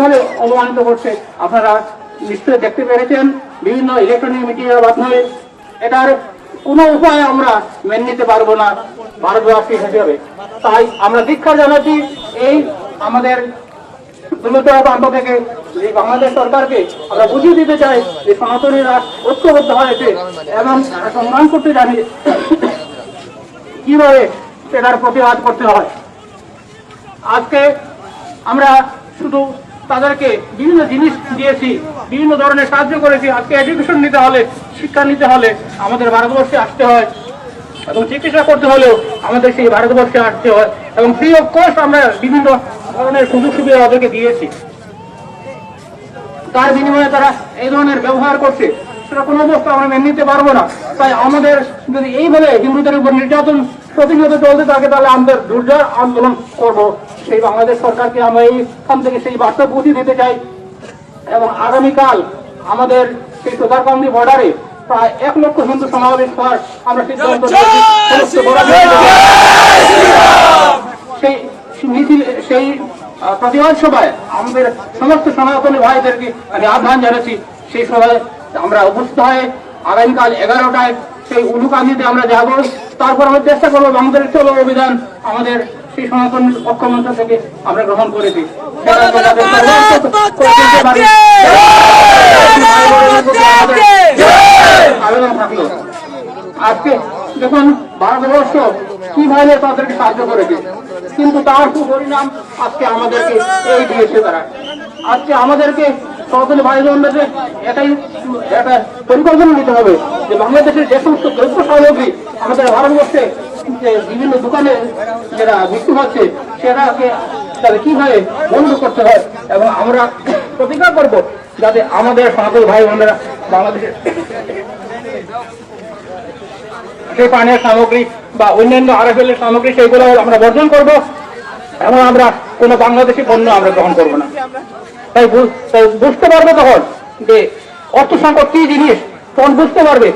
কীভাবে অপমানিত করছে, আপনারা নিশ্চয়ই দেখতে পেরেছেন। বিভিন্ন ইলেকট্রনিক মিডিয়ার মাধ্যমে এটার কোনো উপায় আমরা মেনে নিতে পারব না ভারতবাসী হিসেবে। তাই আমরা দীক্ষা জানাচ্ছি, এই আমাদের প্রান্ত থেকে এই বাংলাদেশ সরকারকে আমরা বুঝিয়ে দিতে চাই যে সনাতনীরা ঐক্যবদ্ধ হয়েছে এবং সংগ্রাম করতে জানি কীভাবে এটার প্রতিবাদ করতে হয়। আজকে আমরা শুধু তাদেরকে বিভিন্ন জিনিস দিয়েছি, বিভিন্ন ধরনের সাহায্য করেছি। আজকে এডুকেশন নিতে হলে, শিক্ষা নিতে হলে আমাদের ভারতবর্ষে আসতে হয় এবং চিকিৎসা করতে হলেও আমাদের সেই ভারতবর্ষে আসতে হয় এবং ফ্রি অফ কস্ট আমরা বিভিন্ন ধরনের সুযোগ সুবিধা ওদেরকে দিয়েছি। তার বিনিময়ে তারা এই ধরনের ব্যবহার করছে। সেটা কোনো অবস্থা আমরা মেনে নিতে পারব না। তাই আমাদের যদি এইভাবে হিন্দুদের উপর নির্যাতন প্রতিনিয়ত চলতে থাকে, তাহলে আমাদের দুর্জয় আন্দোলন করব। সেই বাংলাদেশ সরকারকে আমরা এইখান থেকে সেই বার্তা পৌঁছে দিতে চাই। এবং আগামীকাল আমাদের সেই তোতারকান্দি বর্ডারে প্রায় এক লক্ষ হিন্দু সমাবেশ হওয়ার আমরা সিদ্ধান্ত সেই মিছিল সেই প্রতিবাদ সভায় আমাদের সমস্ত সনাতনী ভাইদেরকে আমি আহ্বান জানাচ্ছি। সেই সভায় আমরা উপস্থিত হয়ে আগামীকাল এগারোটায় সেই উলুকান্দিতে আমরা যাব। তারপর আমরা চেষ্টা করব আমাদের চলো অভিধান আমাদের সেই সনাতন পক্ষমন্ত্র থেকে আমরা গ্রহণ করেছি। আবেদন থাকল আজকে যখন ভারতবর্ষ কীভাবে তাদেরকে সাহায্য করেছে কিন্তু তার সুপরিণাম আজকে আমাদেরকে এই দিয়েছে তারা আজকে আমাদেরকে সনাতনী ভাই বোনদের এটাই একটা পরিকল্পনা নিতে হবে যে বাংলাদেশের যে সমস্ত দ্রব্য সামগ্রী আমাদের ভারতবর্ষে বিভিন্ন দোকানে যেটা বিক্রি হচ্ছে সেটাকে তাদের কীভাবে বন্ধ করতে হয়? এবং আমরা প্রতিজ্ঞা করব যাতে আমাদের সনাতনী ভাই বোনেরা বাংলাদেশের সেই পানীয় সামগ্রী বা অন্যান্য আরএফএল সামগ্রী সেইগুলো আমরা বর্জন করব এবং আমরা কোনো বাংলাদেশি পণ্য আমরা গ্রহণ করব না। তাই বুঝতে পারবে তখন যে অর্থ সংকট কি জিনিস, তখন বুঝতে পারবে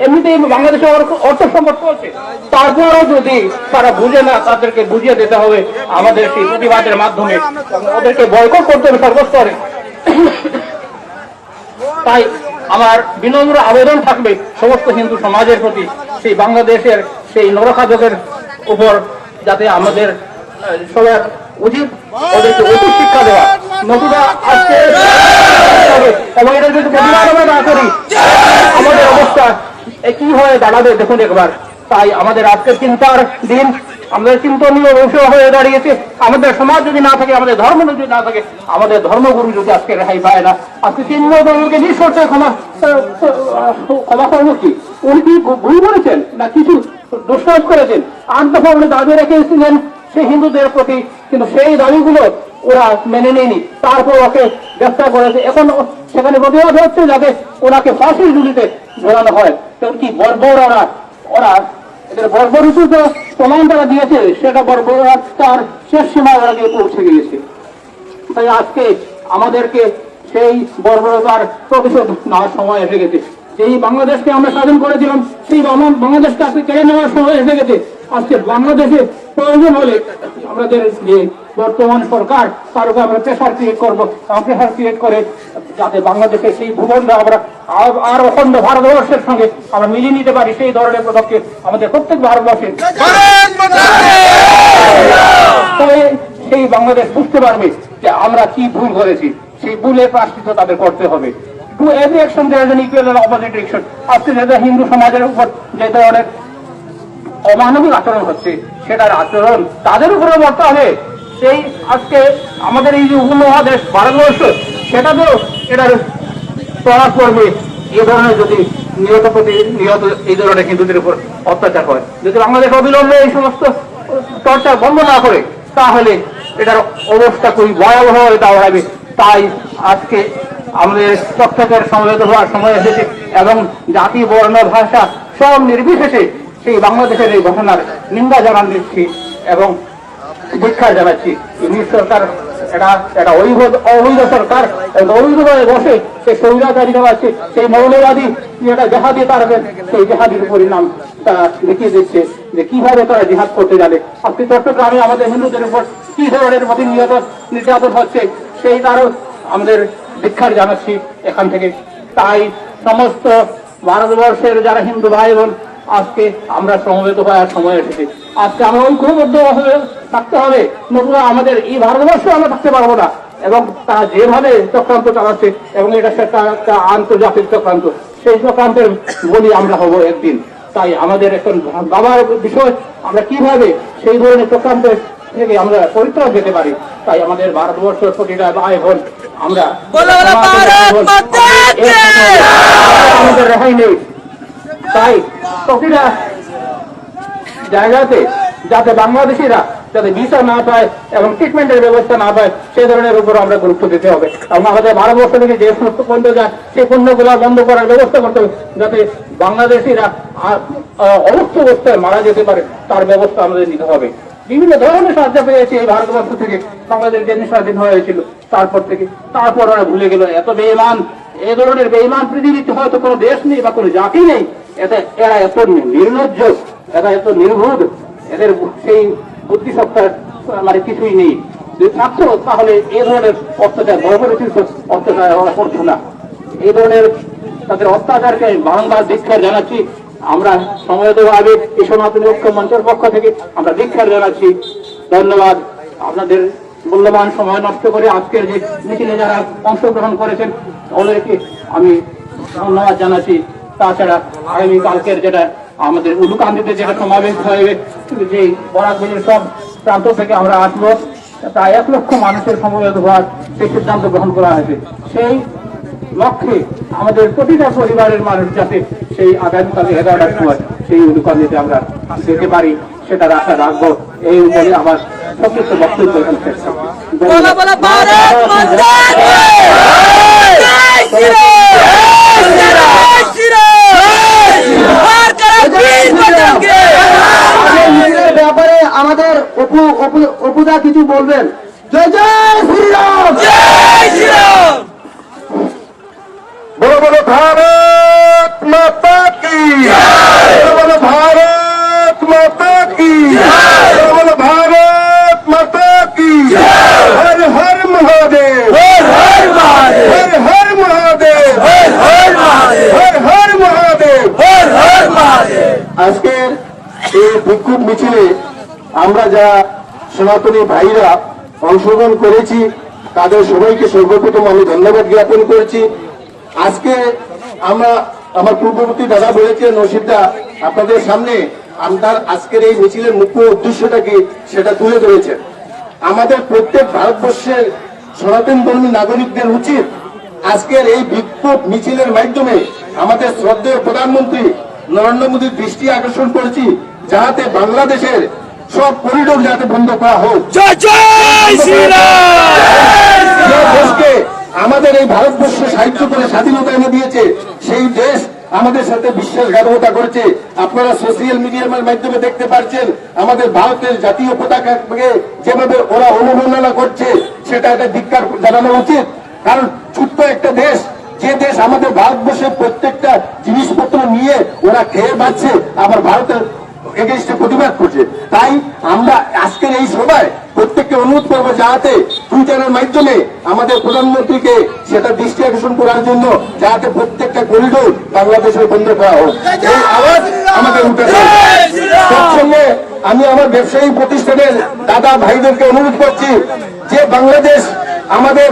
এমনিতেই বাংলাদেশে অর্থ- অর্থ সংকট চলছে। তারপরেও যদি তারা বুঝে না তাদেরকে বুঝিয়ে দিতে হবে আমাদের সেই প্রতিবাদের মাধ্যমে। ওদেরকে বয়কট করতে হবে সর্বস্তরে। তাই আমার বিনম্র আবেদন থাকবে সমস্ত হিন্দু সমাজের প্রতি সেই বাংলাদেশের সেই নরখাদকের উপর যাতে আমাদের সবার উচিত ওদেরকে উচিত শিক্ষা দেওয়া। নতুবা আজকে এবং এটা যদি প্রতিবাদ আমরা না করি আমাদের অবস্থা কি হয়ে দাঁড়াবে? দেখুন একবার। তাই আমাদের আজকের চিন্তার দিন, আমাদের চিন্তনীয় বিষয় হয়ে দাঁড়িয়েছে। আমাদের সমাজ যদি না থাকে, আমাদের ধর্ম যদি না থাকে, আমাদের ধর্মগুরু যদি আজকে রেহাই পায় না, আজকে তিন ধর্মকে নিঃশর্তে ক্ষমা ক্ষমা করব কি? উনি কি ভুল করেছেন না কিছু দুঃসাহস করেছেন? আট দফা উনি দাবি রেখেছিলেন সেই হিন্দুদের প্রতি, কিন্তু সেই দাবিগুলো ওরা মেনে নেয়নি। তারপর ওকে গ্রেফতার করেছে। এখন সেখানে প্রতিবাদ হচ্ছে যাতে ওনাকে ফাঁসির ঝুলিতে ঝোলানো হয়। তো কি বর্বর ওরা? ওরা এদের বর্বরিত যে প্রমাণ তারা দিয়েছে, সেটা বর্বরতার শেষ সীমায় ওরা গিয়ে পৌঁছে গিয়েছে। তাই আজকে আমাদেরকে সেই বর্বরতার প্রতিশোধ নেওয়ার সময় এসে গেছে। যেই বাংলাদেশকে আমরা স্বাধীন করেছিলাম, সেই বাংলা- বাংলাদেশকে আজকে কেড়ে নেওয়ার সময় এসে গেছে। আজকে বাংলাদেশে প্রয়োজন হলে আমাদের যে বর্তমান সরকার, তার উপর আমরা প্রেশার ক্রিয়েট করব। প্রেশার ক্রিয়েট করে যাতে বাংলাদেশে সেই ভূখণ্ড আমরা আর- অখণ্ড ভারতবর্ষের সঙ্গে আমরা মিলিয়ে নিতে পারি, সেই ধরনের পদক্ষেপ আমাদের প্রত্যেক ভারতবর্ষে। তবে সেই বাংলাদেশ বুঝতে পারবে যে আমরা কি ভুল করেছি, সেই ভুলের প্রাশ্চিত্য তাদের করতে হবে। To every action there is equal and opposite reaction আজকে যেটা হিন্দু সমাজের উপর যে ধরনের অমানবিক আচরণ হচ্ছে, সেটার আচরণ তাদের উপরে বর্তা হবে। সেই আজকে আমাদের এই যে উপমহাদেশ ভারতবর্ষ সেটাতেও এটার প্রভাব পড়বে এই ধরনের যদি নিহত প্রতি, নিহত এই ধরনের হিন্দুদের উপর অত্যাচার হয়, যদি বাংলাদেশ অবিলম্বে এই সমস্ত চর্চা বন্ধ না করে, তাহলে এটার অবস্থা খুবই ভয়াবহ হয়ে দাঁড়াবে। তাই আজকে আমাদের তথ্যকের সমবেত হওয়ার সময় এসেছে এবং জাতি, বর্ণ, ভাষা সব নির্বিশেষে সেই বাংলাদেশের এই ঘটনার নিন্দা জানান দিচ্ছি এবং দীক্ষা জানাচ্ছি। ইংলিশ সরকার, এটা এটা অবৈধ অবৈধ সরকার অবৈধভাবে বসে সে সৌরাচারী চালাচ্ছে সেই মৌলবাদী যেটা জেহাদি তার সেই জেহাদির পরিণাম তারা দেখিয়ে দিচ্ছে যে কীভাবে তারা জিহাদ করতে যাবে। আজকে চট্টগ্রামে আমাদের হিন্দুদের উপর কি ধরনের প্রতিনিয়ত নির্যাতন হচ্ছে, সেই তারও আমাদের দীক্ষার জানাচ্ছি এখান থেকে। তাই সমস্ত ভারতবর্ষের যারা হিন্দু ভাই বোন, আজকে আমরা সমবেত হওয়ার সময় এসেছে। আজকে আমরা ঐক্যবদ্ধ থাকতে হবে। নতুবা আমাদের এই ভারতবর্ষ আমরা থাকতে পারব না। এবং তারা যেভাবে চক্রান্ত চালাচ্ছে এবং এটা একটা আন্তর্জাতিক চক্রান্ত সেই চক্রান্তের বলি আমরা হব একদিন। তাই আমাদের এখন বাবার বিষয় আমরা কীভাবে সেই ধরনের চক্রান্তের থেকে আমরা পরিত্রাণ পেতে পারি? তাই আমাদের ভারতবর্ষের প্রতিটা ভাই বোন আমরা! আমাদের রেহাই নেই। তাই প্রতিটা জায়গাতে যাতে বাংলাদেশিরা যাতে ভিসা না পায় এবং ট্রিটমেন্টের ব্যবস্থা না পায়, সেই ধরনের উপর আমরা গুরুত্ব দিতে হবে। এবং আমাদের ভারতবর্ষ থেকে যে সমস্ত পণ্য যায়, সেই পণ্যগুলো বন্ধ করার ব্যবস্থা করতে হবে, যাতে বাংলাদেশিরা অবস্থ অবস্থায় মারা যেতে পারে, তার ব্যবস্থা আমাদের নিতে হবে। বিভিন্ন ধরনের সাহায্য পেয়েছি এই ভারতবর্ষ থেকে, বাংলাদেশ যেদিন স্বাধীন হয়েছিল, তারপর থেকে। তারপর ওরা ভুলে গেল, এত বেইমান এ ধরনের বেইমান পৃথিবীতে হয়তো কোনো দেশ নেই বা কোনো জাতি নেই, এতে এরা এত নির্লজ্জ, এরা এত নির্বোধ এদের সেই বুদ্ধিসত্তার মানে কিছুই নেই। থাকতো, তাহলে এই ধরনের অত্যাচার বড় অত্যাচার ওরা করতো না। এই ধরনের তাদের অত্যাচারকে বারংবার দীক্ষার জানাচ্ছি। আমরা সময়তভাবে এই সনাতনী ঐক্য মঞ্চের পক্ষ থেকে আমরা দীক্ষার জানাচ্ছি। ধন্যবাদ। আপনাদের মূল্যবান সময় নষ্ট করে আজকের যে মিছিলে যারা অংশগ্রহণ করেছেন ওদেরকে আমি ধন্যবাদ জানাচ্ছি। তাছাড়া আগামী কালকের যেটা আমাদের উলুকান্দিতে যেটা সমাবেশ হবে যে বরাকবিলের সব প্রান্ত থেকে আমরা আসব প্রায় এক লক্ষ মানুষের সমবেত হওয়ার সেই সিদ্ধান্ত গ্রহণ করা হয়েছে সেই লক্ষ্যে আমাদের প্রতিটা পরিবারের মানুষ যাতে সেই আগামীকাল এগারোটার সময় সেই উলুকান্দিতে আমরা যেতে পারি সেটার আশা রাখব এই উপরে আমার সংক্ষিপ্ত বক্তব্য এখানে শেষ করছি। বলো বলো ভারত মাতা কি! জয় শ্রীরাম! জয় শ্রীরাম! আর কারা বীর বজরঙ্গী! আগে মিছিলের ব্যাপারে আমাদের অপু অপু অপুদা কিছু বলবেন। জয় জয় শ্রীরাম! জয় শ্রীরাম! বলো বলো ভারত মাতা কি? বলো বলো ভারত মাতা কি? বলো বলো ভারত মাতা কি? হর হর মহাদেব। হর হর মহাদেব! হর হর মহাদেব। হর হর মহাদেব! হর হর মহাদেব। হর হর মহাদেব! আজকের এই বিক্ষোভ মিছিলে আমরা যা সনাতনী ভাইরা অংশগ্রহণ করেছি, তাদের সবাইকে সর্বপ্রথম আমি ধন্যবাদ জ্ঞাপন করছি। আজকে আমরা, আমার পূর্ববর্তী দাদা বলেছেন নসিদা আপনাদের সামনে আপনার আজকের এই মিছিলের মুখ্য উদ্দেশ্যটা কি? সেটা তুলে ধরেছেন। আমাদের প্রত্যেক ভারতবর্ষের সনাতন ধর্মী নাগরিকদের উচিত আজকের এই বিক্ষোভ মিছিলের মাধ্যমে আমাদের শ্রদ্ধেয় প্রধানমন্ত্রী নরেন্দ্র মোদীর দৃষ্টি আকর্ষণ করেছি যাতে বাংলাদেশের সব করিডোর যাতে বন্ধ করা হোক। দেশকে আমাদের এই ভারতবর্ষ সাহায্য করে স্বাধীনতা এনে দিয়েছে সেই দেশ আমাদের সাথে বিশ্বাসঘাতকতা করেছে। আপনারা সোশিয়াল মিডিয়ার মাধ্যমে দেখতে পাচ্ছেন আমাদের ভারতের জাতীয় পতাকাকে যেভাবে ওরা অনুমোদনা করছে সেটা একটা ধিক্কার জানানো উচিত। কারণ ছোট্ট একটা দেশ যে দেশ আমাদের ভারতবর্ষের প্রত্যেকটা জিনিসপত্র নিয়ে ওরা খেয়ে পাচ্ছে আবার ভারতের প্রতিবাদ করছে। তাই আমরা আজকের এই সভায় প্রত্যেককে অনুরোধ করব যাতে টুইটারের মাধ্যমে আমাদের প্রধানমন্ত্রীকে সেটা দৃষ্টি আকর্ষণ করার জন্য যাতে প্রত্যেকটা করিডোর বাংলাদেশের বন্ধ করা হোক। এই আওয়াজ আমাদের উঠেছে আমি আমার ব্যবসায়ী প্রতিষ্ঠানের দাদা ভাইদেরকে অনুরোধ করছি যে বাংলাদেশ আমাদের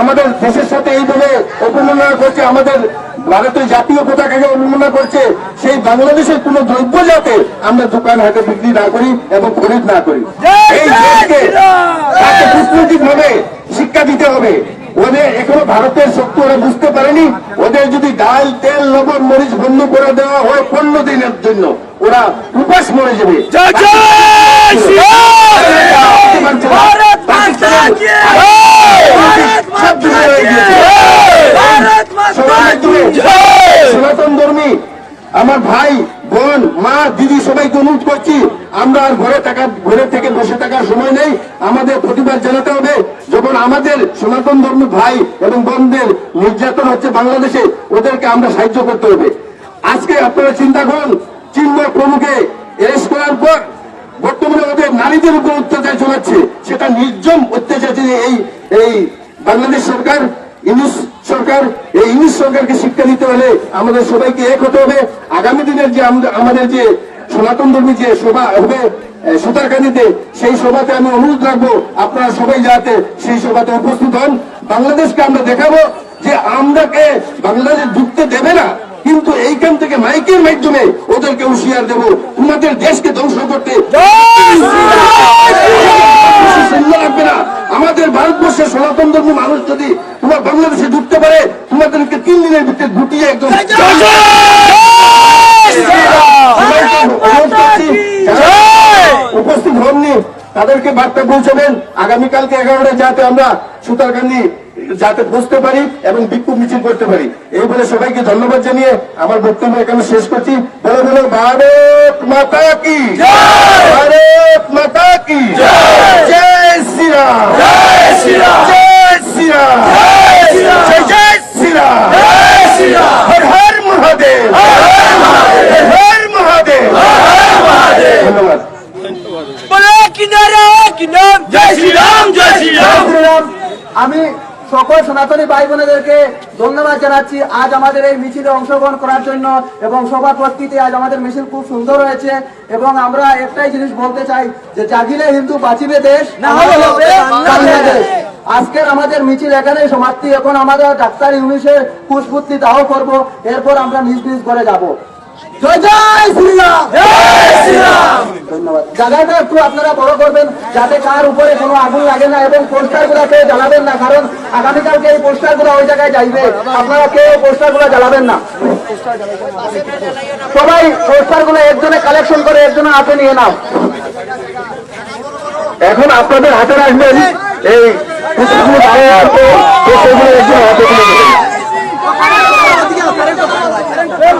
আমাদের দেশের সাথে এইভাবে অপমাননা করছে আমাদের ভারতের জাতীয় পতাকাকে অবমাননা করছে সেই বাংলাদেশের কোন দ্রব্য যাতে আমরা দোকান হাটে বিক্রি না করি এবং খরিদ না করি। এই দেশকে তাকে কূটনৈতিক ভাবে শিক্ষা দিতে হবে। ওদের এখনও ভারতের শক্তি ওরা বুঝতে পারেনি। ওদের যদি ডাল তেল লবণ মরিচ বন্ধ করে দেওয়া হয় পনেরো দিনের জন্য ওরা উপাস মরে যাবে। সনাতন ধর্মী আমার ভাই বোন মা দিদি সবাইকে অনুরোধ করছি আমরা আর ঘরে টাকা ঘরে থেকে বসে থাকার সময় নেই। আমাদের প্রতিবাদ জানাতে হবে। যখন আমাদের সনাতন ধর্মী ভাই এবং বোনদের নির্যাতন হচ্ছে বাংলাদেশে ওদেরকে আমরা সাহায্য করতে হবে। আজকে আপনারা চিন্তা করুন চিন্ময় প্রমুখে এরেস্ট করার পর বর্তমানে ওদের নারীদের উপর অত্যাচার চলাচ্ছে। সেটা নির্জম অত্যাচার যে এই এই বাংলাদেশ সরকার ইংলিশ সরকার এই ইংলিশ সরকারকে শিক্ষা দিতে হলে আমাদের সবাইকে এক হতে হবে। আগামী দিনের যে আমাদের যে সনাতন ধর্মী যে সভা হবে আহ, সুতারকান্দিতে সেই সভাতে আমি অনুরোধ রাখব আপনারা সবাই যাতে সেই সভাতে উপস্থিত হন। বাংলাদেশকে আমরা দেখাবো যে আমরাকে বাংলাদেশ ঢুকতে দেবে না। কিন্তু এইখান থেকে মাইকের মাধ্যমে ওদেরকে হুঁশিয়ার দেবো। তোমাদের দেশকে ধ্বংস করতে লাগবে না আমাদের ভারতবর্ষের সনাতন ধর্ম মানুষ যদি তোমার বাংলাদেশে ঢুকতে পারে তোমাদেরকে তিন দিনের ভিতরে গুটিয়ে একদম উপস্থিত হননি। তাদেরকে বার্তা পৌঁছাবেন। আগামীকালকে এগারোটা যাতে আমরা সুতারকান্দি যাতে বুঝতে পারি এবং বিক্ষোভ মিছিল করতে পারি। এই বলে সবাইকে ধন্যবাদ জানিয়ে আমার বক্তব্য এখানে শেষ করছি। বলে বলে ভারত মাতা কি? ভারত মাতা কি? জয়! শ্রীরাম! জয় শ্রীরাম! জয় শ্রীরাম! জয় জয় শ্রীরাম! হর হর মহাদেব! হর হর মহাদেব! ধন্যবাদ। বলে কিনারে কিনার জয় শ্রীরাম! জয় শ্রীরাম! শ্রীরাম! আমি সকল সনাতনী ভাই বোনেদেরকে ধন্যবাদ জানাচ্ছি। আজ আমাদের এই মিছিলে অংশগ্রহণ করার জন্য এবং সবার আজ আমাদের মিছিল খুব সুন্দর হয়েছে এবং আমরা একটাই জিনিস বলতে চাই যে জাগিলে হিন্দু বাঁচিবে দেশ না আজকের আমাদের মিছিল এখানেই সমাপ্তি। এখন আমাদের ডাক্তার ইংলিশের পুষ্পুত্তি দাহ করব। এরপর আমরা নিজ নিজ করে যাব। জয় জয় শ্রীরাম। ধন্যবাদ। জায়গাটা একটু আপনারা বড় করবেন যাতে কার উপরে কোনো আগুন লাগে না এবং পোস্টারগুলা জ্বালাবেন না কারণ আগামীকালকে এই পোস্টারগুলা ওই জায়গায় যাইবে। আপনারা কেউ পোস্টারগুলা জ্বালাবেন না। সবাই পোস্টারগুলো একজনে কালেকশন করে একজনে হাতে নিয়ে নাও। এখন আপনাদের হাতে রাখবেন এই পর পুষ্পগুলো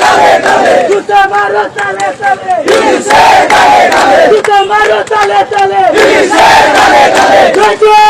তালে তালে জুতা মারো তালে তালে ইউনিসেফ তালে তালে জুতা মারো তালে তালে ইউনিসেফ তালে তালে জয় জয়